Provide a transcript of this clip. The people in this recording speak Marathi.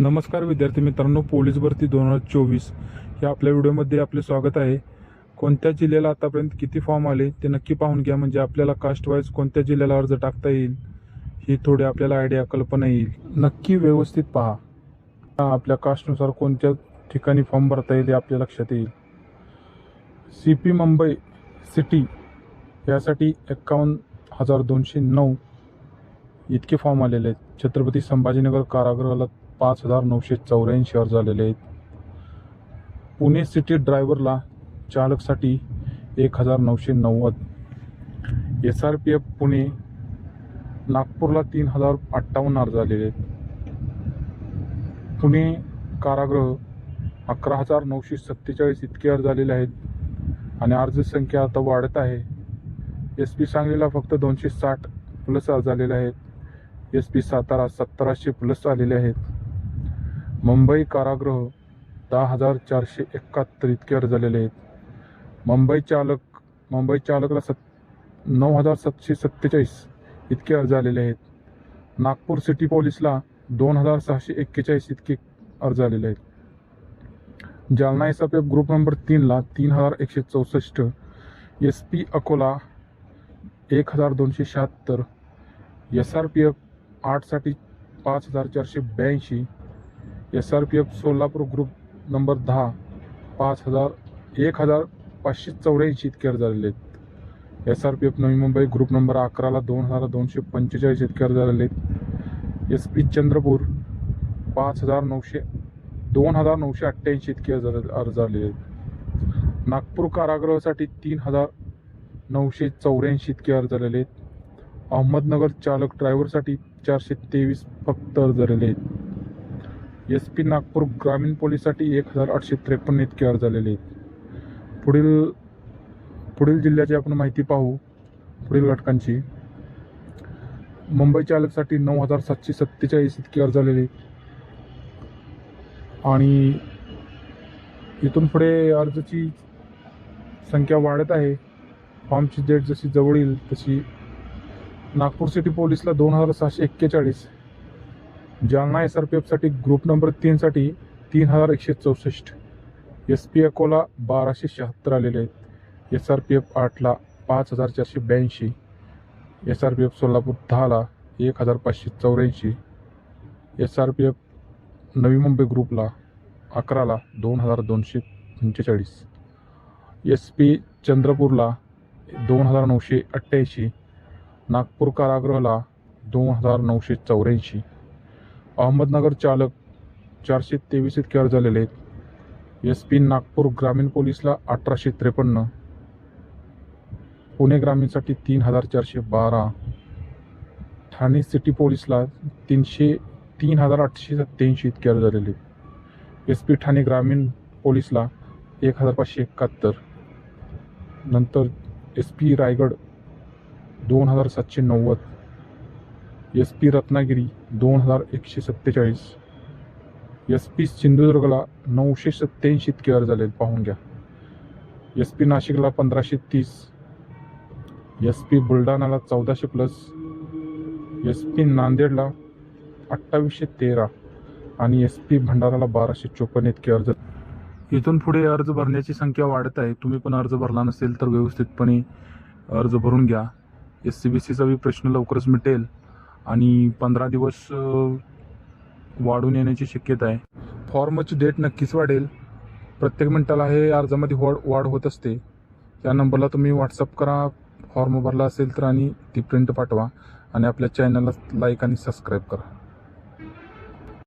नमस्कार विद्यार्थी मित्रांनो पोलीस भरती दोन हजार चोवीस या आपल्या व्हिडिओमध्ये आपले स्वागत आहे. कोणत्या जिल्ह्याला आतापर्यंत किती फॉर्म आले ते नक्की पाहून घ्या. म्हणजे आपल्याला कास्ट वाईज कोणत्या जिल्ह्याला अर्ज टाकता येईल ही थोडी आपल्याला आयडिया कल्पना येईल. नक्की व्यवस्थित पहा. आपल्या कास्टनुसार कोणत्या ठिकाणी फॉर्म भरता येईल हे आपल्या लक्षात येईल. सी पी मुंबई सिटी यासाठी एक्कावन्न हजार दोनशे नऊ इतके फॉर्म आलेले आहेत. छत्रपती संभाजीनगर कारागृहाला पाच हजार नऊशे चौऱ्याऐंशी अर्ज आलेले आहेत. पुणे सिटी ड्रायव्हरला चालकसाठी एक हजार नऊशे नव्वद. S R P F Pune नागपूरला तीन हजार अठ्ठावन्न अर्ज आलेले आहेत. पुणे कारागृह अकरा हजार नऊशे सत्तेचाळीस इतके अर्ज आलेले आहेत आणि अर्ज संख्या आता वाढत आहे. एस पी सांगलीला फक्त दोनशे साठ प्लस अर्ज आलेले आहेत. एस पी सातारा सत्तराशे प्लस आलेले आहेत. मुंबई कारागृह दहा हजार चारशे एकाहत्तर इतके अर्ज झालेले आहेत. मुंबई चालक मुंबई चालकला सत नऊ हजार सातशे सत्तेचाळीस इतके अर्ज आलेले आहेत. नागपूर सिटी पोलीसला दोन हजार सहाशे एक्केचाळीस इतके अर्ज आलेले आहेत. Jalna S F group number तीनला तीन हजार एकशे चौसष्ट एस पी अकोला एक हजार दोनशे शहात्तर एस आर पी एफ आठसाठी पाच हजार चारशे ब्याऐंशी S R P F Solapur group number दहा पाच हजार एक हजार पाचशे चौऱ्याऐंशी इतके अर्ज झालेले आहेत. S R P F Navi Mumbai group number अकराला दोन हजार दोनशे पंचेचाळीस इतके अर्ज झालेले आहेत. एस पी चंद्रपूर पाच हजार नऊशे दोन हजार नऊशे अठ्ठ्याऐंशी इतके अर्ज अर्ज आलेले आहेत. नागपूर कारागृहासाठी तीन हजार नऊशे चौऱ्याऐंशी इतके अर्ज आलेले आहेत. अहमदनगर चालक ड्रायव्हरसाठी चारशे तेवीस फक्त अर्ज आलेले आहेत. एस पी नागपूर ग्रामीण पोलीससाठी एक हजार आठशे त्रेपन्न इतके अर्ज झालेले आहेत. पुढील पुढील जिल्ह्याची आपण माहिती पाहू पुढील घटकांची. मुंबई चालकसाठी नऊ हजार सातशे सत्तेचाळीस इतके अर्ज झालेले आणि इथून पुढे अर्जाची संख्या वाढत आहे. फॉर्मची डेट जशी जवळ येईल तशी नागपूर सिटी पोलीसला दोन हजार सहाशे एक्केचाळीस जालना एस आर पी एफसाठी ग्रुप नंबर तीनसाठी तीन हजार एकशे चौसष्ट. एस पी अकोला बाराशे शहात्तर आलेले आहेत. एस आर पी एफ आठला पाच हजार चारशे ब्याऐंशी. S R P F Solapur दहाला एक हजार पाचशे चौऱ्याऐंशी. S R P F Navi Mumbai ग्रुपला अकराला दोन हजार दोनशे पंचेचाळीस. एस पी चंद्रपूरला दोन हजार नऊशे अठ्ठ्याऐंशी. नागपूर कारागृहाला दोन हजार नऊशे चौऱ्याऐंशी. अहमदनगर चालक चारशे तेवीस इतके अर्ज आहेत. एस पी नागपूर ग्रामीण पोलीसला अठराशे त्रेपन्न. पुणे ग्रामीणसाठी तीन हजार चारशे बारा. ठाणे सिटी पोलीसला तीनशे तीन हजार आठशे सत्त्याऐंशी इतके अर्ज आलेले आहेत. एस पी ठाणे ग्रामीण पोलीसला एक हजार पाचशे एकाहत्तर. नंतर एस पी रायगड दोन हजार सातशे नव्वद. एस पी रत्नागिरी दोन हजार एकशे सत्तेचाळीस. एस पी सिंधुदुर्गला नऊशे सत्त्याऐंशी इतके अर्ज आले पाहून घ्या. एस पी नाशिकला पंधराशे तीस. एस पी बुलढाणाला चौदाशे प्लस. एस पी नांदेडला अठ्ठावीसशे तेरा. आणि एस पी भंडाराला बाराशे चोपन्न इतके अर्ज. इथून पुढे अर्ज भरण्याची संख्या वाढत आहे. तुम्ही पण अर्ज भरला नसेल तर व्यवस्थितपणे अर्ज भरून घ्या. एस सी बी सीचा बी प्रश्न लवकरच मिटेल. आणि पंधरा दिवस वाढून येण्याची शक्यता आहे. फॉर्मची डेट नक्कीच वाढेल. प्रत्येक मिनिटाला हे अर्जामध्ये वाढ वाढ होत असते. त्या नंबरला तुम्ही व्हॉट्सअप करा फॉर्म भरला असेल तर आणि ती प्रिंट पाठवा. आणि आपल्या चॅनलला लाईक आणि सबस्क्राईब करा.